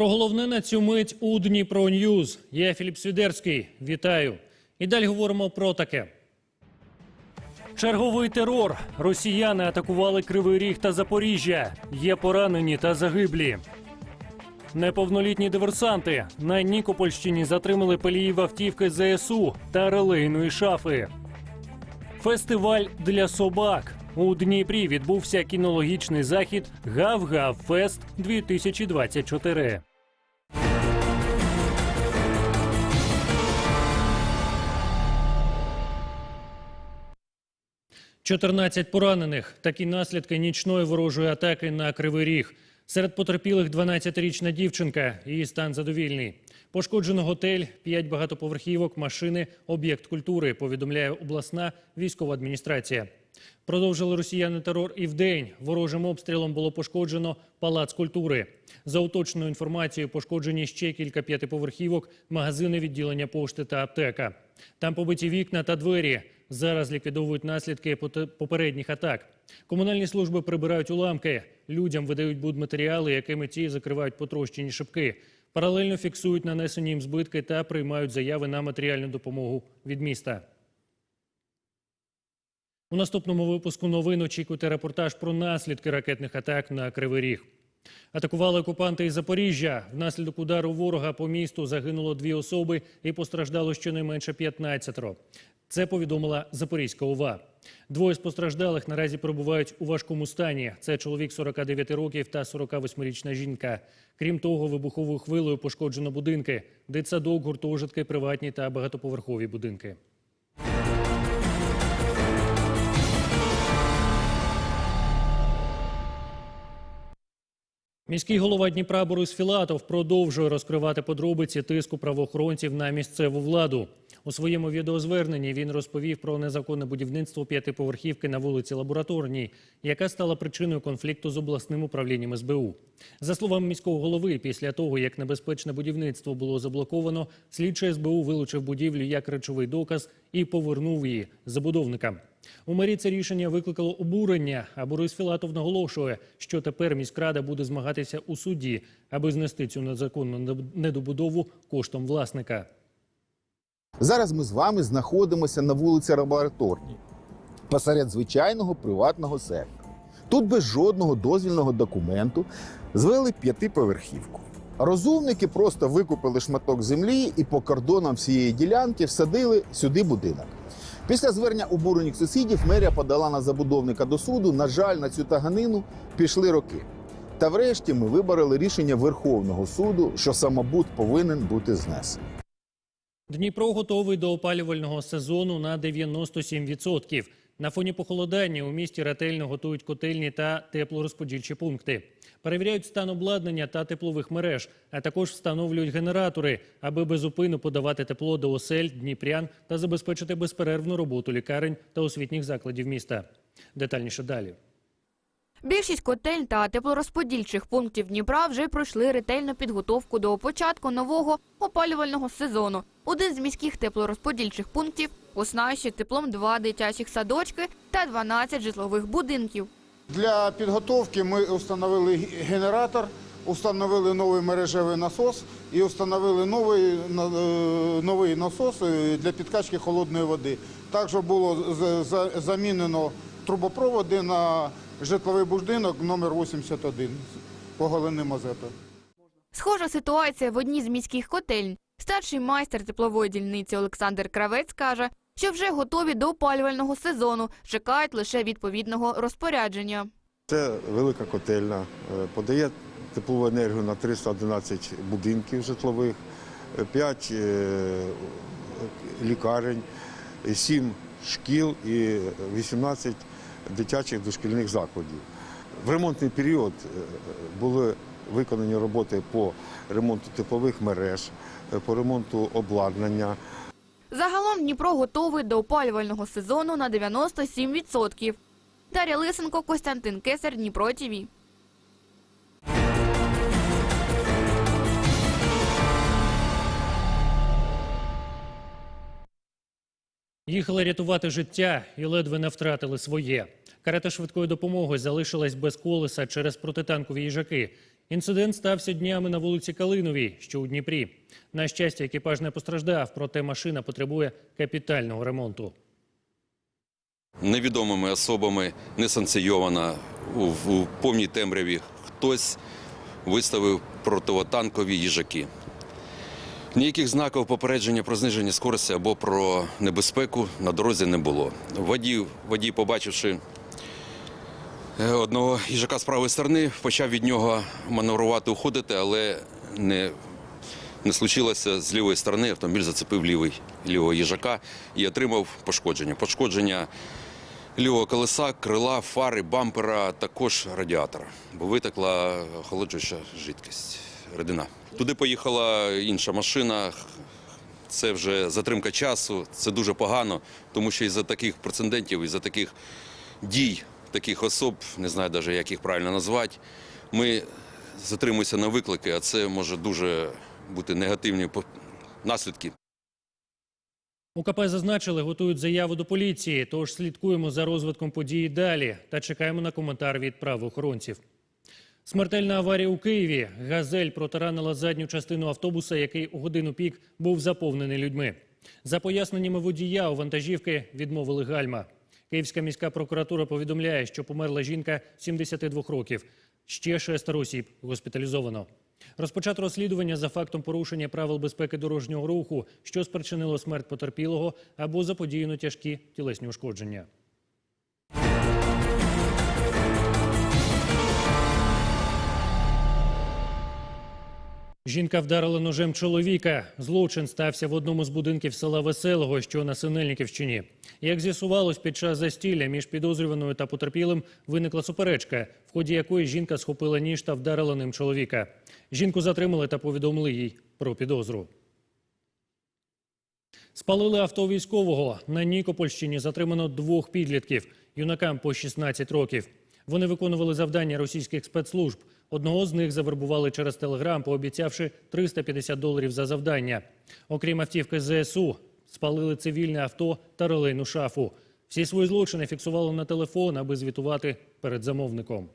Про головне на цю мить у Дніпро Ньюз. Я Філіп Свідерський. Вітаю. І далі говоримо про таке. Черговий терор. Росіяни атакували Кривий Ріг та Запоріжжя. Є поранені та загиблі. Неповнолітні диверсанти на Нікопольщині затримали паліїв автівки ЗСУ та релейної шафи. Фестиваль для собак. У Дніпрі відбувся кінологічний захід Гав-Гав Фест 2024. «14 поранених. Такі наслідки нічної ворожої атаки на Кривий Ріг. Серед потерпілих 12-річна дівчинка. Її стан задовільний. Пошкоджено готель, 5 багатоповерхівок, машини, об'єкт культури, повідомляє обласна військова адміністрація. Продовжили росіяни терор і вдень. Ворожим обстрілом було пошкоджено палац культури. За уточненою інформацією, пошкоджені ще кілька п'ятиповерхівок, магазини, відділення пошти та аптека. Там побиті вікна та двері. Зараз ліквідовують наслідки попередніх атак. Комунальні служби прибирають уламки. Людям видають будматеріали, якими ті закривають потрощені шибки. Паралельно фіксують нанесені їм збитки та приймають заяви на матеріальну допомогу від міста. У наступному випуску новин очікуйте репортаж про наслідки ракетних атак на Кривий Ріг. Атакували окупанти із Запоріжжя. Внаслідок удару ворога по місту загинуло дві особи і постраждало щонайменше 15. Це повідомила Запорізька ОВА. Двоє з постраждалих наразі перебувають у важкому стані. Це чоловік 49 років та 48-річна жінка. Крім того, вибуховою хвилею пошкоджено будинки, дитсадок, гуртожитки, приватні та багатоповерхові будинки. Міський голова Дніпра Борис Філатов продовжує розкривати подробиці тиску правоохоронців на місцеву владу. У своєму відеозверненні він розповів про незаконне будівництво п'ятиповерхівки на вулиці Лабораторній, яка стала причиною конфлікту з обласним управлінням СБУ. За словами міського голови, після того як небезпечне будівництво було заблоковано, слідчий СБУ вилучив будівлю як речовий доказ і повернув її забудовникам. У мерії це рішення викликало обурення. А Борис Філатов наголошує, що тепер міськрада буде змагатися у суді, аби знести цю незаконну недобудову коштом власника. Зараз ми з вами знаходимося на вулиці Лабораторній, посеред звичайного приватного сектора. Тут без жодного дозвільного документу звели п'ятиповерхівку. Розумники просто викупили шматок землі і по кордонам всієї ділянки всадили сюди будинок. Після звернення обурених сусідів мерія подала на забудовника до суду. На жаль, на цю таганину пішли роки. Та врешті ми вибороли рішення Верховного суду, що самобут повинен бути знесений. Дніпро готовий до опалювального сезону на 97%. На фоні похолодання у місті ретельно готують котельні та теплорозподільчі пункти. Перевіряють стан обладнання та теплових мереж, а також встановлюють генератори, аби безупину подавати тепло до осель, дніпрян та забезпечити безперервну роботу лікарень та освітніх закладів міста. Детальніше далі. Більшість котель та теплорозподільчих пунктів Дніпра вже пройшли ретельну підготовку до початку нового опалювального сезону. Один з міських теплорозподільчих пунктів оснащує теплом два дитячих садочки та 12 житлових будинків. Для підготовки ми встановили генератор, встановили новий мережевий насос і встановили новий, е, новий насос е, для підкачки холодної води. Також було замінено трубопроводи на житловий будинок номер 81 по Галини Мазепи. Схожа ситуація в одній з міських котельń. Старший майстер теплової дільниці Олександр Кравець каже, що вже готові до опалювального сезону, чекають лише відповідного розпорядження. Це велика котельна, е, подає теплову енергію на 311 будинків житлових, 5 лікарень, 7 шкіл і 18 дитячих дошкільних закладів. В ремонтний період е, були виконані роботи по ремонту теплових мереж, е, по ремонту обладнання. Загалом Дніпро готовий до опалювального сезону на 97%. Дар'я Лисенко, Костянтин Кесар, Дніпро ТІВІ. Їхали рятувати життя і ледве не втратили своє. Карета швидкої допомоги залишилась без колеса через протитанкові їжаки. Інцидент стався днями на вулиці Калиновій, що у Дніпрі. На щастя, екіпаж не постраждав, проте машина потребує капітального ремонту. невідомими особами несанкційована у, у повній темряві. Хтось виставив противотанкові їжаки. Ніяких знаків попередження про зниження скорості або про небезпеку на дорозі не було. Водій, водій побачивши е, одного їжака з правої сторони, почав від нього маневрувати, уходити, але не, не случилося з лівої сторони. Автомобіль зацепив лівий, лівого їжака і отримав пошкодження. Пошкодження лівого колеса, крила, фари, бампера, також радіатора, бо витекла охолоджуюча жидкість, рідина. Туди поїхала інша машина. Це вже затримка часу. Це дуже погано, тому що із-за таких прецедентів, із-за таких дій таких особ, не знаю навіть, як їх правильно назвати, ми затримуємося на виклики, а це може дуже бути негативні наслідки. У КП зазначили, готують заяву до поліції, тож слідкуємо за розвитком події далі та чекаємо на коментар від правоохоронців. Смертельна аварія у Києві. Газель протаранила задню частину автобуса, який у годину пік був заповнений людьми. За поясненнями водія у вантажівки відмовили гальма. Київська міська прокуратура повідомляє, що померла жінка 72 років. Ще шестеро осіб госпіталізовано. Розпочато розслідування за фактом порушення правил безпеки дорожнього руху, що спричинило смерть потерпілого або заподіяно тяжкі тілесні ушкодження. Жінка вдарила ножем чоловіка. Злочин стався в одному з будинків села Веселого, що на Синельниківщині. Як з'ясувалось, під час застілля між підозрюваною та потерпілим виникла суперечка, в ході якої жінка схопила ніж та вдарила ним чоловіка. Жінку затримали та повідомили їй про підозру. Спалили авто військового. На Нікопольщині затримано двох підлітків, юнакам по 16 років. Вони виконували завдання російських спецслужб. Одного з них завербували через телеграм, пообіцявши 350 доларів за завдання. Окрім автівки ЗСУ, спалили цивільне авто та релейну шафу. Всі свої злочини фіксували на телефон, аби звітувати перед замовником.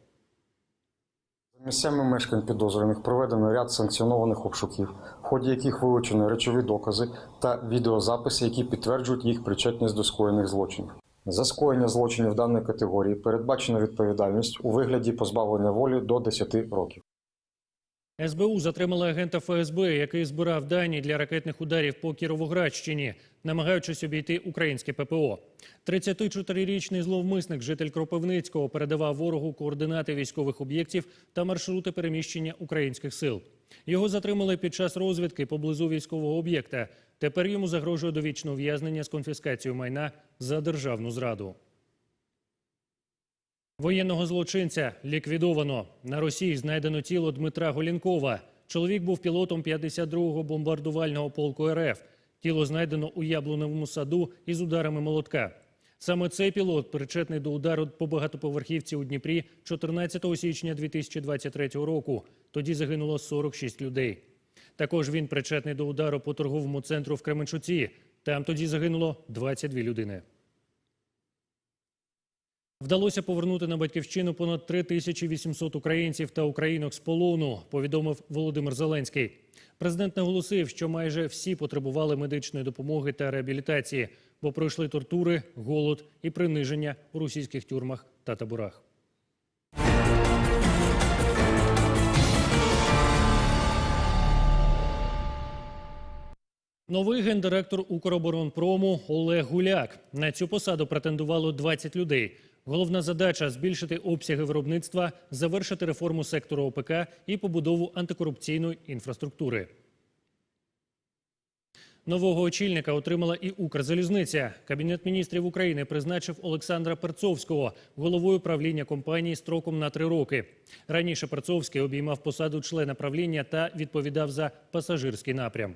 За Місцями мешкань підозрюваних проведено ряд санкціонованих обшуків, в ході яких вилучені речові докази та відеозаписи, які підтверджують їх причетність до скоєних злочинів. За скоєння злочинів даної категорії передбачена відповідальність у вигляді позбавлення волі до 10 років. СБУ затримала агента ФСБ, який збирав дані для ракетних ударів по Кіровоградщині, намагаючись обійти українське ППО. 34-річний зловмисник, житель Кропивницького, передавав ворогу координати військових об'єктів та маршрути переміщення українських сил. Його затримали під час розвідки поблизу військового об'єкта. Тепер йому загрожує довічне ув'язнення з конфіскацією майна за державну зраду. Воєнного злочинця ліквідовано. На Росії знайдено тіло Дмитра Голінкова. Чоловік був пілотом 52-го бомбардувального полку РФ. Тіло знайдено у яблуневому саду із ударами молотка. Саме цей пілот причетний до удару по багатоповерхівці у Дніпрі 14 січня 2023 року. Тоді загинуло 46 людей. Також він причетний до удару по торговому центру в Кременчуці. Там тоді загинуло 22 людини. Вдалося повернути на батьківщину понад 3800 українців та українок з полону, повідомив Володимир Зеленський. Президент наголосив, що майже всі потребували медичної допомоги та реабілітації, бо пройшли тортури, голод і приниження у російських тюрмах та таборах. Новий гендиректор Укроборонпрому Олег Гуляк. На цю посаду претендувало 20 людей. Головна задача збільшити обсяги виробництва, завершити реформу сектору ОПК і побудову антикорупційної інфраструктури. Нового очільника отримала і Укрзалізниця. Кабінет міністрів України призначив Олександра Перцовського головою правління компанії строком на три роки. Раніше Перцовський обіймав посаду члена правління та відповідав за пасажирський напрям.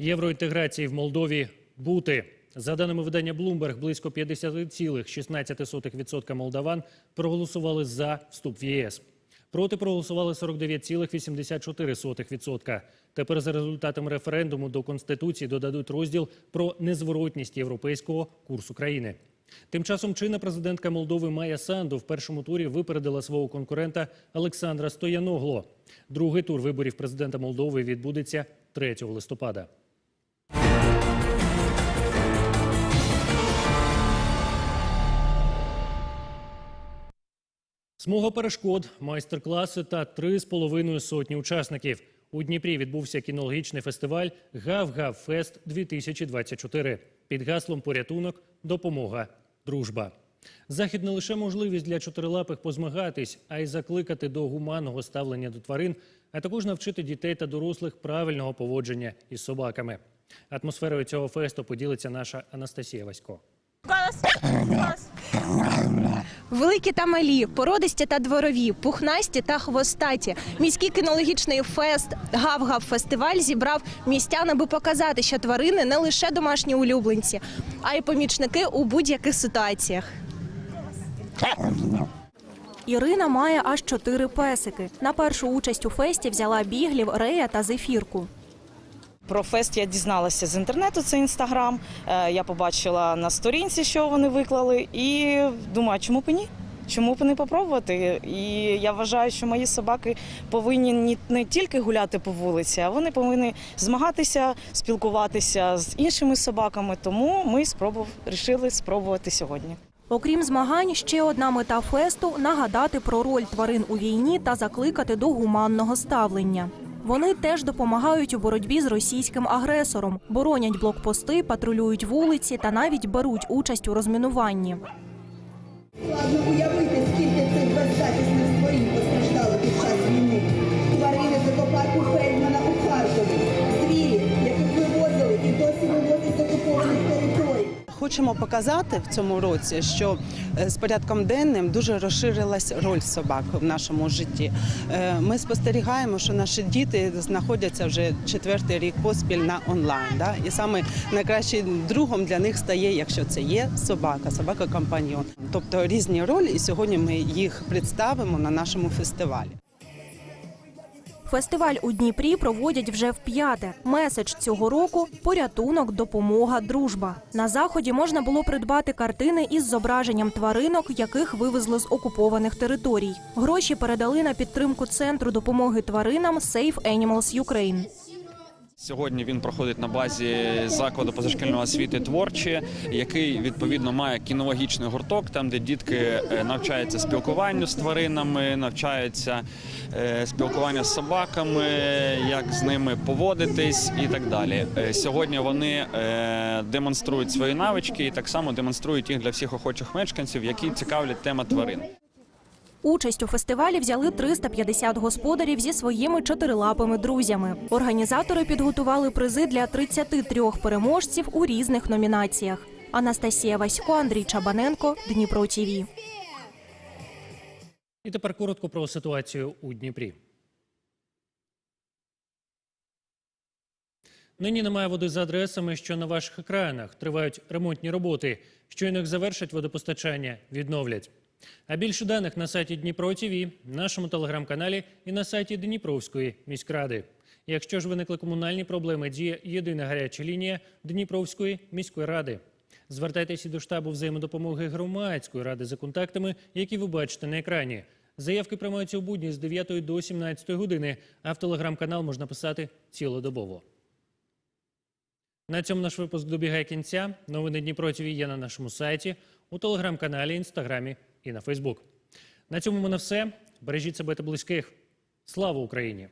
Євроінтеграції в Молдові бути. За даними видання Bloomberg, близько 50,16% молдаван проголосували за вступ в ЄС. Проти проголосували 49,84%. Тепер за результатами референдуму до Конституції додадуть розділ про незворотність європейського курсу країни. Тим часом чинна президентка Молдови Майя Санду в першому турі випередила свого конкурента Олександра Стояногло. Другий тур виборів президента Молдови відбудеться 3 листопада. Смуга перешкод, майстер-класи та три з половиною сотні учасників. У Дніпрі відбувся кінологічний фестиваль Гав-Гав-Фест 2024 під гаслом порятунок, допомога, дружба. Захід не лише можливість для чотирилапих позмагатись, а й закликати до гуманного ставлення до тварин, а також навчити дітей та дорослих правильного поводження із собаками. Атмосферою цього фесту поділиться наша Анастасія Васько. Великі та малі, породисті та дворові, пухнасті та хвостаті. Міський кінологічний фест Гав-Гав фестиваль зібрав містян, аби показати, що тварини не лише домашні улюбленці, а й помічники у будь-яких ситуаціях. Ірина має аж чотири песики. На першу участь у фесті взяла біглів, рея та зефірку. Про фест я дізналася з інтернету, це інстаграм. Е, Я побачила на сторінці, що вони виклали, і думаю, чому б ні? Чому б не попробувати? І я вважаю, що мої собаки повинні ні- не тільки гуляти по вулиці, а вони повинні змагатися, спілкуватися з іншими собаками. Тому ми спробували, вирішили спробувати сьогодні. Окрім змагань, ще одна мета фесту нагадати про роль тварин у війні та закликати до гуманного ставлення. Вони теж допомагають у боротьбі з російським агресором, боронять блокпости, патрулюють вулиці та навіть беруть участь у розмінуванні. Складно уявити, скільки цих беззахисних створінь Хочемо показати в цьому році, що е, з порядком денним дуже розширилась роль собак в нашому житті. Е, Ми спостерігаємо, що наші діти знаходяться вже четвертий рік поспіль на онлайн. Да? І саме найкращим другом для них стає, якщо це є собака, собака-компаньйон. Тобто різні ролі, і сьогодні ми їх представимо на нашому фестивалі. Фестиваль у Дніпрі проводять вже вп'яте. Меседж цього року порятунок, допомога, дружба. На заході можна було придбати картини із зображенням тваринок, яких вивезли з окупованих територій. Гроші передали на підтримку центру допомоги тваринам Safe Animals Ukraine. Сьогодні він проходить на базі закладу позашкільної освіти творчі, який відповідно має кінологічний гурток, там де дітки е, навчаються спілкуванню з тваринами, навчаються е, спілкуванню з собаками, як з ними поводитись і так далі. Е, Сьогодні вони демонструють свої навички і так само демонструють їх для всіх охочих мешканців, які цікавлять тема тварин. Участь у фестивалі взяли 350 господарів зі своїми чотирилапими друзями. Організатори підготували призи для 33 переможців у різних номінаціях. Анастасія Васько, Андрій Чабаненко, Дніпро ТІВІ. І тепер коротко про ситуацію у Дніпрі. Нині немає води за адресами, що на ваших екранах тривають ремонтні роботи. Щойно їх завершать водопостачання, відновлять. А більше даних на сайті Дніпро ТВ, нашому телеграм-каналі і на сайті Дніпровської міськради. Якщо ж виникли комунальні проблеми, діє єдина гаряча лінія Дніпровської міської ради. Звертайтеся до штабу взаємодопомоги громадської ради за контактами, які ви бачите на екрані. Заявки приймаються у будні з 9 до 17 години, а в телеграм-канал можна писати цілодобово. На цьому наш випуск добігає кінця. Новини Дніпро ТВ є на нашому сайті, у телеграм-каналі, інстаграмі і на Фейсбук. На цьому в мене все. Бережіть себе та близьких. Слава Україні!